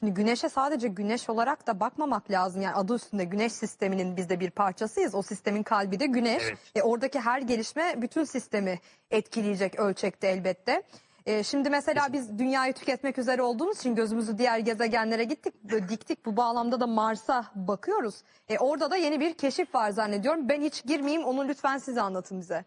Şimdi güneşe sadece güneş olarak da bakmamak lazım. Yani adı üstünde güneş sisteminin biz de bir parçasıyız. O sistemin kalbi de güneş. Evet. E, oradaki her gelişme bütün sistemi etkileyecek ölçekte elbette. E, şimdi mesela biz dünyayı tüketmek üzere olduğumuz için gözümüzü diğer gezegenlere gittik, diktik. Bu bağlamda da Mars'a bakıyoruz. E, orada da yeni bir keşif var zannediyorum. Ben hiç girmeyeyim, onu lütfen siz anlatın bize.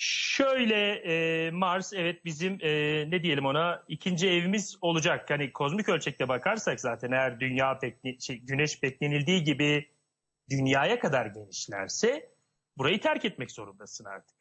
Şöyle e, Mars evet bizim e, ne diyelim ona ikinci evimiz olacak. Hani kozmik ölçekte bakarsak zaten eğer dünya bekle, şey, güneş beklenildiği gibi dünyaya kadar genişlerse burayı terk etmek zorundasın artık.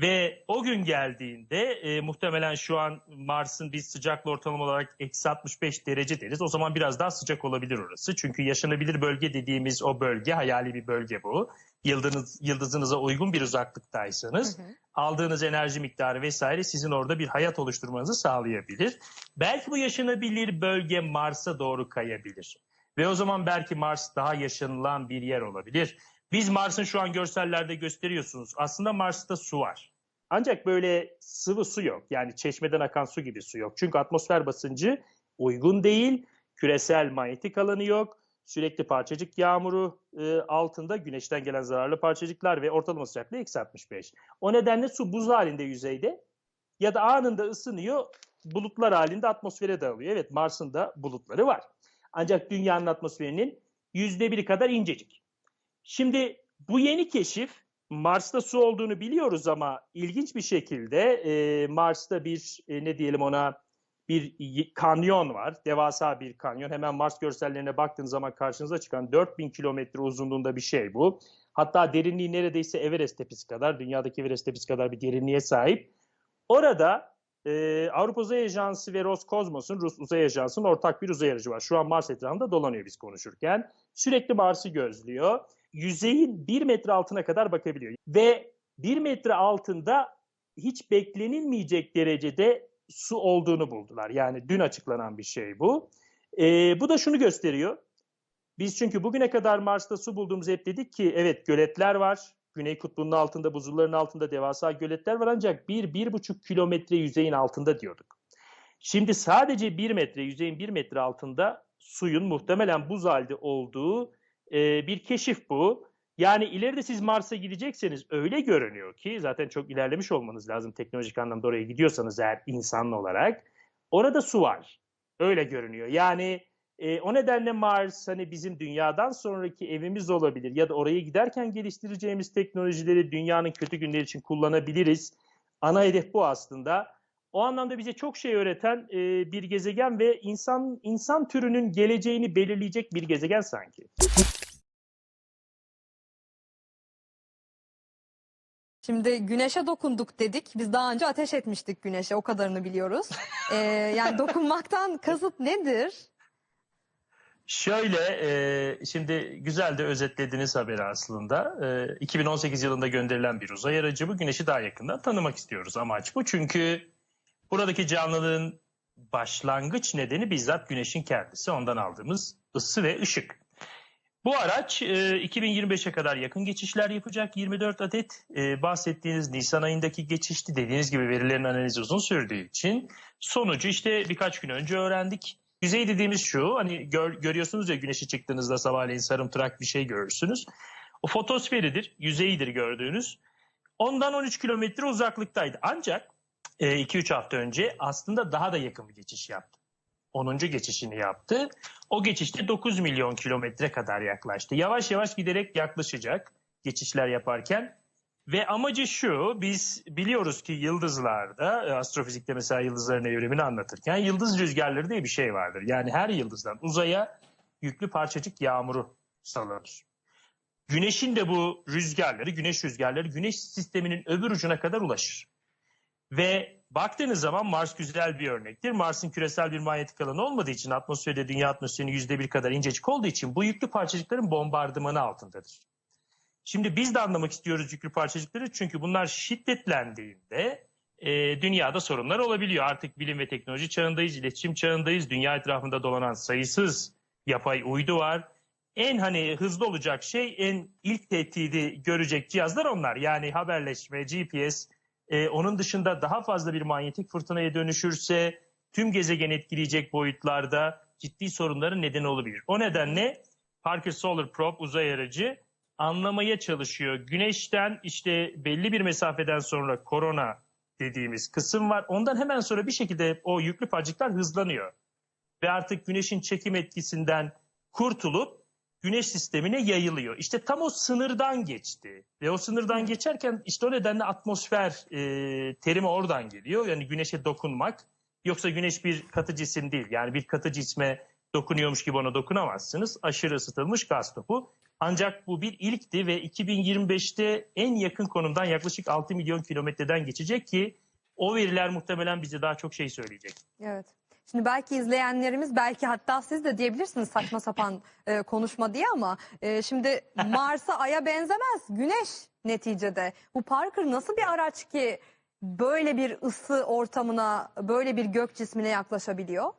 Ve o gün geldiğinde e, muhtemelen şu an Mars'ın biz sıcaklığı ortalama olarak eksi 65 derece deriz. O zaman biraz daha sıcak olabilir orası. Çünkü yaşanabilir bölge dediğimiz o bölge hayali bir bölge bu. Yıldız, yıldızınıza uygun bir uzaklıktaysanız Hı hı. aldığınız enerji miktarı vesaire sizin orada bir hayat oluşturmanızı sağlayabilir. Belki bu yaşanabilir bölge Mars'a doğru kayabilir. Ve o zaman belki Mars daha yaşanılan bir yer olabilir. Biz Mars'ın şu an görsellerde gösteriyorsunuz. Aslında Mars'ta su var. Ancak böyle sıvı su yok. Yani çeşmeden akan su gibi su yok. Çünkü atmosfer basıncı uygun değil. Küresel manyetik alanı yok. Sürekli parçacık yağmuru e, altında güneşten gelen zararlı parçacıklar ve ortalama sıcaklığı eksi 65. O nedenle su buz halinde yüzeyde ya da anında ısınıyor bulutlar halinde atmosfere dağılıyor. Evet Mars'ın da bulutları var. Ancak dünyanın atmosferinin yüzde biri kadar incecik. Şimdi bu yeni keşif Mars'ta su olduğunu biliyoruz ama ilginç bir şekilde e, Mars'ta bir e, ne diyelim ona bir kanyon var. Devasa bir kanyon. Hemen Mars görsellerine baktığınız zaman karşınıza çıkan 4000 kilometre uzunluğunda bir şey bu. Hatta derinliği neredeyse Everest tepesi kadar, dünyadaki Everest tepesi kadar bir derinliğe sahip. Orada e, Avrupa Uzay Ajansı ve Roskosmos'un, Rus Uzay Ajansı'nın ortak bir uzay aracı var. Şu an Mars etrafında dolanıyor biz konuşurken. Sürekli Mars'ı gözlüyor. Yüzeyin bir metre altına kadar bakabiliyor. Ve bir metre altında hiç beklenilmeyecek derecede su olduğunu buldular. Yani dün açıklanan bir şey bu. E, bu da şunu gösteriyor. Biz çünkü bugüne kadar Mars'ta su bulduğumuz hep dedik ki evet göletler var. Güney kutbunun altında, buzulların altında devasa göletler var ancak 1-1,5 kilometre yüzeyin altında diyorduk. Şimdi sadece 1 metre, yüzeyin 1 metre altında suyun muhtemelen buz halde olduğu e, bir keşif bu. Yani ileride siz Mars'a gidecekseniz öyle görünüyor ki zaten çok ilerlemiş olmanız lazım teknolojik anlamda oraya gidiyorsanız eğer insanlı olarak. Orada su var. Öyle görünüyor. Yani e, o nedenle Mars hani bizim dünyadan sonraki evimiz olabilir ya da oraya giderken geliştireceğimiz teknolojileri dünyanın kötü günleri için kullanabiliriz. Ana hedef bu aslında. O anlamda bize çok şey öğreten e, bir gezegen ve insan insan türünün geleceğini belirleyecek bir gezegen sanki. Şimdi güneşe dokunduk dedik. Biz daha önce ateş etmiştik güneşe. O kadarını biliyoruz. E, yani dokunmaktan kasıt nedir? Şöyle, e, şimdi güzel de özetlediniz haberi aslında. E, 2018 yılında gönderilen bir uzay aracı bu. Güneşi daha yakından tanımak istiyoruz. Amaç bu. Çünkü buradaki canlılığın başlangıç nedeni bizzat güneşin kendisi. Ondan aldığımız ısı ve ışık. Bu araç e, 2025'e kadar yakın geçişler yapacak. 24 adet e, bahsettiğiniz Nisan ayındaki geçişti. Dediğiniz gibi verilerin analizi uzun sürdüğü için sonucu işte birkaç gün önce öğrendik. Yüzey dediğimiz şu, hani gör- görüyorsunuz ya güneşe çıktığınızda sabahleyin sarımtırak bir şey görürsünüz. O fotosferidir, yüzeyidir gördüğünüz. Ondan 13 kilometre uzaklıktaydı. Ancak 2-3 hafta önce aslında daha da yakın bir geçiş yaptı. 10. geçişini yaptı. O geçişte 9 milyon kilometre kadar yaklaştı. Yavaş yavaş giderek yaklaşacak geçişler yaparken. Ve amacı şu, biz biliyoruz ki yıldızlarda, e, astrofizikte mesela yıldızların evrimini anlatırken yıldız rüzgarları diye bir şey vardır. Yani her yıldızdan uzaya yüklü parçacık yağmuru salınır. Güneşin de bu rüzgarları, güneş rüzgarları güneş sisteminin öbür ucuna kadar ulaşır. Ve baktığınız zaman Mars güzel bir örnektir. Mars'ın küresel bir manyetik alanı olmadığı için atmosferde dünya atmosferinin yüzde bir kadar incecik olduğu için bu yüklü parçacıkların bombardımanı altındadır. Şimdi biz de anlamak istiyoruz yüklü parçacıkları çünkü bunlar şiddetlendiğinde e, dünyada sorunlar olabiliyor. Artık bilim ve teknoloji çağındayız, iletişim çağındayız. Dünya etrafında dolanan sayısız yapay uydu var. En hani hızlı olacak şey en ilk tehdidi görecek cihazlar onlar. Yani haberleşme, GPS. E, onun dışında daha fazla bir manyetik fırtınaya dönüşürse tüm gezegen etkileyecek boyutlarda ciddi sorunların nedeni olabilir. O nedenle Parker Solar Probe uzay aracı anlamaya çalışıyor. Güneşten işte belli bir mesafeden sonra korona dediğimiz kısım var. Ondan hemen sonra bir şekilde o yüklü parçacıklar hızlanıyor. Ve artık güneşin çekim etkisinden kurtulup güneş sistemine yayılıyor. İşte tam o sınırdan geçti. Ve o sınırdan geçerken işte o nedenle atmosfer e, terimi oradan geliyor. Yani güneşe dokunmak. Yoksa güneş bir katı cisim değil. Yani bir katı cisme dokunuyormuş gibi ona dokunamazsınız. Aşırı ısıtılmış gaz topu. Ancak bu bir ilkti ve 2025'te en yakın konumdan yaklaşık 6 milyon kilometreden geçecek ki o veriler muhtemelen bize daha çok şey söyleyecek. Evet. Şimdi belki izleyenlerimiz belki hatta siz de diyebilirsiniz saçma sapan e, konuşma diye ama e, şimdi Mars'a Ay'a benzemez. Güneş neticede. Bu Parker nasıl bir araç ki böyle bir ısı ortamına, böyle bir gök cismine yaklaşabiliyor?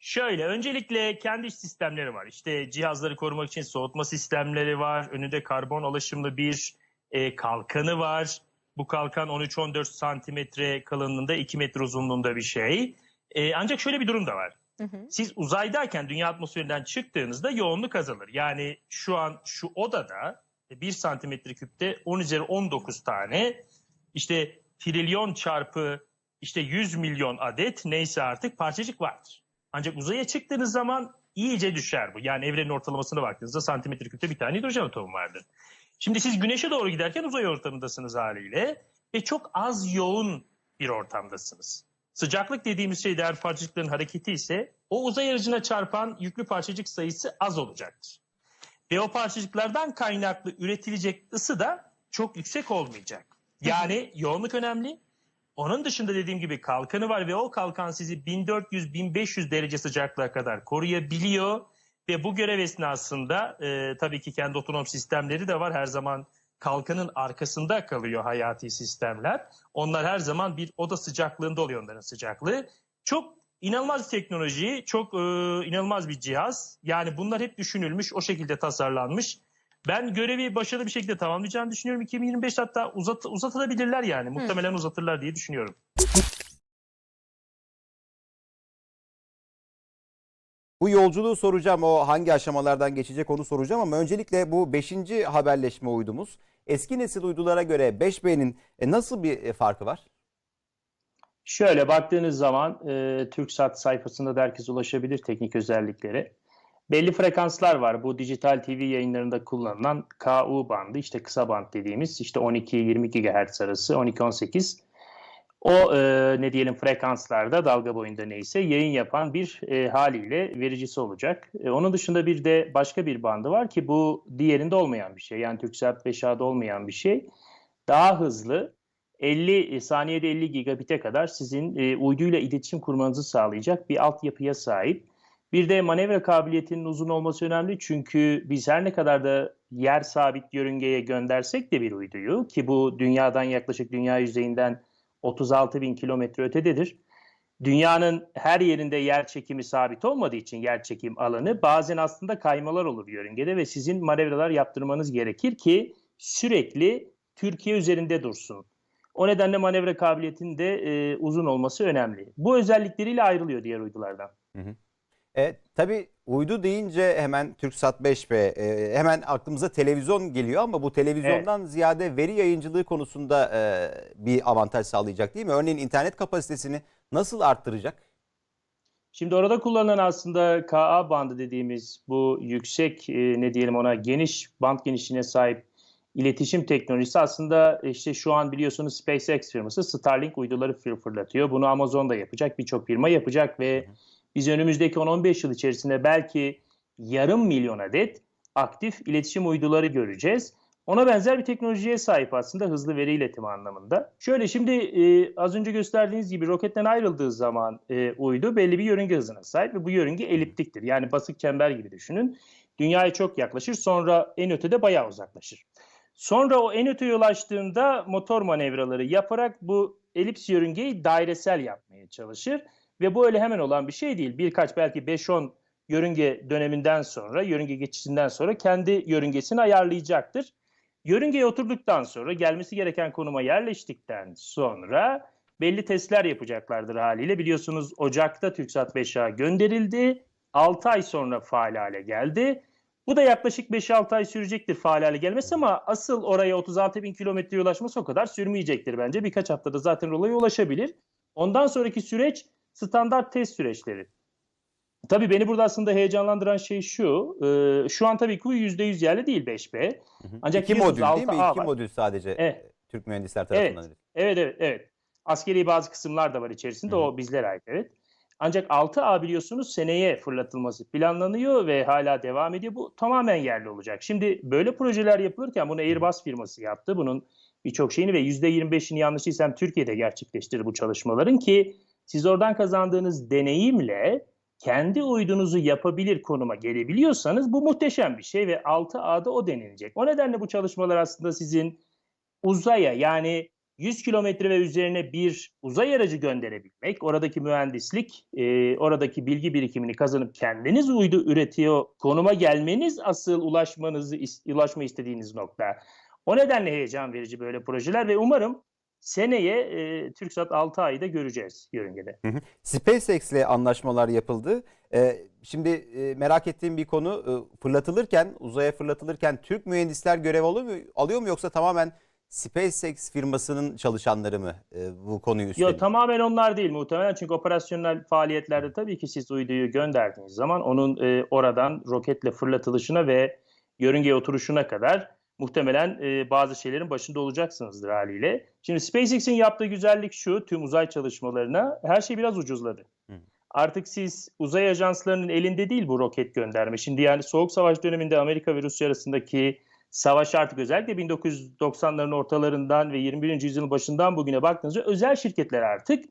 Şöyle öncelikle kendi iç sistemleri var. İşte cihazları korumak için soğutma sistemleri var. Önünde karbon alaşımlı bir e, kalkanı var. Bu kalkan 13-14 santimetre kalınlığında 2 metre uzunluğunda bir şey. E, ancak şöyle bir durum da var. Hı hı. Siz uzaydayken dünya atmosferinden çıktığınızda yoğunluk azalır. Yani şu an şu odada 1 santimetre küpte 10 üzeri 19 tane işte trilyon çarpı işte 100 milyon adet neyse artık parçacık vardır. Ancak uzaya çıktığınız zaman iyice düşer bu. Yani evrenin ortalamasına baktığınızda santimetre küpte bir tane hidrojen atomu vardır. Şimdi siz güneşe doğru giderken uzay ortamındasınız haliyle ve çok az yoğun bir ortamdasınız. Sıcaklık dediğimiz şey değer parçacıkların hareketi ise o uzay aracına çarpan yüklü parçacık sayısı az olacaktır. Ve o parçacıklardan kaynaklı üretilecek ısı da çok yüksek olmayacak. Yani yoğunluk önemli. Onun dışında dediğim gibi kalkanı var ve o kalkan sizi 1400-1500 derece sıcaklığa kadar koruyabiliyor. Ve bu görev esnasında e, tabii ki kendi otonom sistemleri de var. Her zaman kalkanın arkasında kalıyor hayati sistemler. Onlar her zaman bir oda sıcaklığında oluyor onların sıcaklığı. Çok inanılmaz bir teknoloji, çok e, inanılmaz bir cihaz. Yani bunlar hep düşünülmüş, o şekilde tasarlanmış. Ben görevi başarılı bir şekilde tamamlayacağını düşünüyorum. 2025 hatta uzat, uzatılabilirler yani. Muhtemelen uzatırlar diye düşünüyorum. Bu yolculuğu soracağım. O hangi aşamalardan geçecek onu soracağım ama öncelikle bu 5. haberleşme uydumuz. Eski nesil uydulara göre 5B'nin e, nasıl bir e, farkı var? Şöyle baktığınız zaman e, TürkSat sayfasında da herkes ulaşabilir teknik özelliklere. Belli frekanslar var. Bu dijital TV yayınlarında kullanılan KU bandı, işte kısa band dediğimiz işte 12-22 GHz arası, 12-18. O e, ne diyelim frekanslarda dalga boyunda neyse yayın yapan bir e, haliyle vericisi olacak. E, onun dışında bir de başka bir bandı var ki bu diğerinde olmayan bir şey. Yani TürkSat 5A'da olmayan bir şey. Daha hızlı 50 saniyede 50 gigabit'e kadar sizin e, uyduyla iletişim kurmanızı sağlayacak bir altyapıya sahip. Bir de manevra kabiliyetinin uzun olması önemli çünkü biz her ne kadar da yer sabit yörüngeye göndersek de bir uyduyu ki bu dünyadan yaklaşık dünya yüzeyinden 36 bin kilometre ötededir. Dünyanın her yerinde yer çekimi sabit olmadığı için yer çekim alanı bazen aslında kaymalar olur yörüngede ve sizin manevralar yaptırmanız gerekir ki sürekli Türkiye üzerinde dursun. O nedenle manevra kabiliyetinin de e, uzun olması önemli. Bu özellikleriyle ayrılıyor diğer uydulardan. E, tabii uydu deyince hemen TürkSat 5B e, hemen aklımıza televizyon geliyor ama bu televizyondan ziyade veri yayıncılığı konusunda e, bir avantaj sağlayacak değil mi? Örneğin internet kapasitesini nasıl arttıracak? Şimdi orada kullanılan aslında KA bandı dediğimiz bu yüksek e, ne diyelim ona geniş band genişliğine sahip iletişim teknolojisi aslında işte şu an biliyorsunuz SpaceX firması Starlink uyduları fır- fırlatıyor. Bunu Amazon da yapacak, birçok firma yapacak ve biz önümüzdeki 10-15 yıl içerisinde belki yarım milyon adet aktif iletişim uyduları göreceğiz. Ona benzer bir teknolojiye sahip aslında hızlı veri iletimi anlamında. Şöyle şimdi e, az önce gösterdiğiniz gibi roketten ayrıldığı zaman e, uydu belli bir yörünge hızına sahip ve bu yörünge eliptiktir. Yani basık çember gibi düşünün. Dünyaya çok yaklaşır sonra en ötede bayağı uzaklaşır. Sonra o en öteye ulaştığında motor manevraları yaparak bu elips yörüngeyi dairesel yapmaya çalışır. Ve bu öyle hemen olan bir şey değil. Birkaç belki 5-10 yörünge döneminden sonra, yörünge geçişinden sonra kendi yörüngesini ayarlayacaktır. Yörüngeye oturduktan sonra, gelmesi gereken konuma yerleştikten sonra belli testler yapacaklardır haliyle. Biliyorsunuz Ocak'ta TürkSat 5A gönderildi. 6 ay sonra faal hale geldi. Bu da yaklaşık 5-6 ay sürecektir faal hale gelmesi ama asıl oraya 36 bin kilometreye ulaşması o kadar sürmeyecektir bence. Birkaç haftada zaten olaya ulaşabilir. Ondan sonraki süreç standart test süreçleri. Tabii beni burada aslında heyecanlandıran şey şu. e, şu an tabii ki bu %100 yerli değil 5B. Ancak İki modül değil mi? 6A İki var. modül sadece Evet. Türk mühendisler tarafından. Evet. Evet evet evet. Askeri bazı kısımlar da var içerisinde. Hı hı. O bizlere ait evet. Ancak 6A biliyorsunuz seneye fırlatılması planlanıyor ve hala devam ediyor. Bu tamamen yerli olacak. Şimdi böyle projeler yapılırken bunu Airbus firması yaptı. Bunun birçok şeyini ve %25'ini yanlış değilsem Türkiye'de gerçekleştirdi bu çalışmaların ki siz oradan kazandığınız deneyimle kendi uydunuzu yapabilir konuma gelebiliyorsanız bu muhteşem bir şey ve 6A'da o denilecek. O nedenle bu çalışmalar aslında sizin uzaya yani 100 kilometre ve üzerine bir uzay aracı gönderebilmek, oradaki mühendislik, e, oradaki bilgi birikimini kazanıp kendiniz uydu üretiyor konuma gelmeniz asıl ulaşmanızı ulaşma istediğiniz nokta. O nedenle heyecan verici böyle projeler ve umarım seneye e, TürkSat 6 ayda göreceğiz yörüngede. Hı hı. SpaceX ile anlaşmalar yapıldı. Ee, şimdi e, merak ettiğim bir konu e, fırlatılırken, uzaya fırlatılırken Türk mühendisler görev alıyor mu, alıyor mu yoksa tamamen SpaceX firmasının çalışanları mı e, bu konuyu üstleniyor? Yok tamamen onlar değil muhtemelen çünkü operasyonel faaliyetlerde tabii ki siz uyduyu gönderdiğiniz zaman onun e, oradan roketle fırlatılışına ve yörüngeye oturuşuna kadar muhtemelen e, bazı şeylerin başında olacaksınızdır haliyle. Şimdi SpaceX'in yaptığı güzellik şu tüm uzay çalışmalarına her şey biraz ucuzladı. Hı. Artık siz uzay ajanslarının elinde değil bu roket gönderme. Şimdi yani Soğuk Savaş döneminde Amerika ve Rusya arasındaki savaş artık özellikle 1990'ların ortalarından ve 21. yüzyılın başından bugüne baktığınızda özel şirketler artık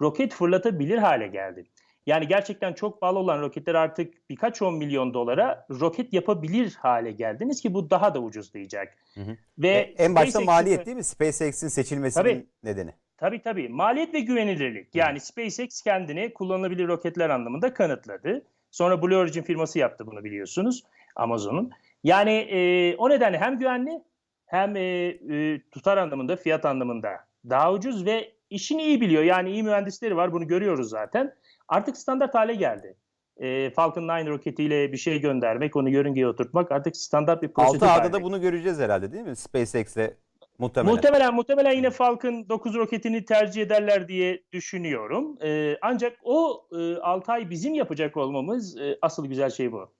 roket fırlatabilir hale geldi. Yani gerçekten çok pahalı olan roketler artık birkaç on milyon dolara roket yapabilir hale geldiniz ki bu daha da ucuzlayacak. Hı hı. Ve E, en başta maliyet değil mi? SpaceX'in seçilmesinin Tabii. nedeni. Tabii tabii. Maliyet ve güvenilirlik. Yani SpaceX kendini kullanılabilir roketler anlamında kanıtladı. Sonra Blue Origin firması yaptı bunu biliyorsunuz. Amazon'un. Yani e, o nedenle hem güvenli hem e, e, tutar anlamında, fiyat anlamında daha ucuz ve işini iyi biliyor. Yani iyi mühendisleri var. Bunu görüyoruz zaten. Artık standart hale geldi. E, Falcon 9 roketiyle bir şey göndermek, onu yörüngeye oturtmak artık standart bir prosedür 6A'da haline da bunu göreceğiz herhalde değil mi? SpaceX'le muhtemelen. Muhtemelen muhtemelen yine Falcon 9 roketini tercih ederler diye düşünüyorum. Ee, ancak o e, 6 ay bizim yapacak olmamız e, asıl güzel şey bu.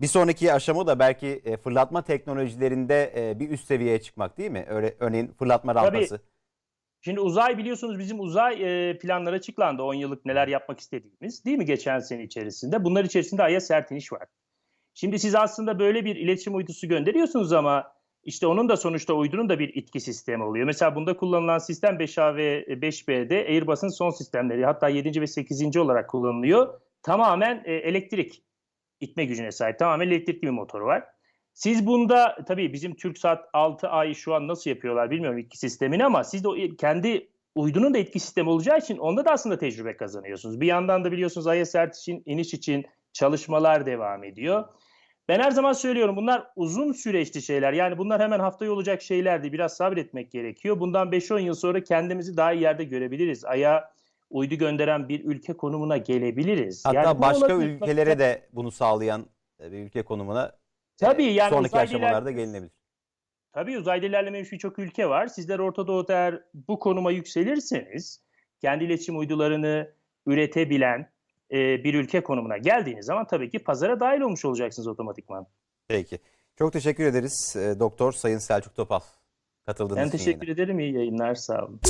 Bir sonraki aşama da belki e, fırlatma teknolojilerinde e, bir üst seviyeye çıkmak değil mi? Öyle örneğin fırlatma Tabii. Şimdi uzay biliyorsunuz bizim uzay e, planları açıklandı 10 yıllık neler yapmak istediğimiz değil mi geçen sene içerisinde. Bunlar içerisinde Ay'a sert iniş var. Şimdi siz aslında böyle bir iletişim uydusu gönderiyorsunuz ama işte onun da sonuçta uydunun da bir itki sistemi oluyor. Mesela bunda kullanılan sistem 5A ve 5B'de Airbus'un son sistemleri hatta 7. ve 8. olarak kullanılıyor. Tamamen e, elektrik itme gücüne sahip. Tamamen elektrikli bir motoru var. Siz bunda tabii bizim TürkSat 6 ay şu an nasıl yapıyorlar bilmiyorum itki sistemini ama siz de kendi uydunun da etki sistemi olacağı için onda da aslında tecrübe kazanıyorsunuz. Bir yandan da biliyorsunuz sert için, iniş için çalışmalar devam ediyor. Ben her zaman söylüyorum bunlar uzun süreçli şeyler. Yani bunlar hemen haftaya olacak şeyler değil. Biraz sabretmek gerekiyor. Bundan 5-10 yıl sonra kendimizi daha iyi yerde görebiliriz. Ay'a uydu gönderen bir ülke konumuna gelebiliriz. Hatta Yani başka ülkelere de bunu sağlayan e, bir ülke konumuna Tabii yani sonraki uzayda aşamalarda gelinebilir. Tabii uzayda ilerlememiş birçok ülke var. Sizler Orta Doğu'da eğer bu konuma yükselirseniz kendi iletişim uydularını üretebilen e, bir ülke konumuna geldiğiniz zaman tabii ki pazara dahil olmuş olacaksınız otomatikman. Peki. Çok teşekkür ederiz e, Doktor Sayın Selçuk Topal katıldığınız Ben için teşekkür yayına. ederim. İyi yayınlar. Sağ olun.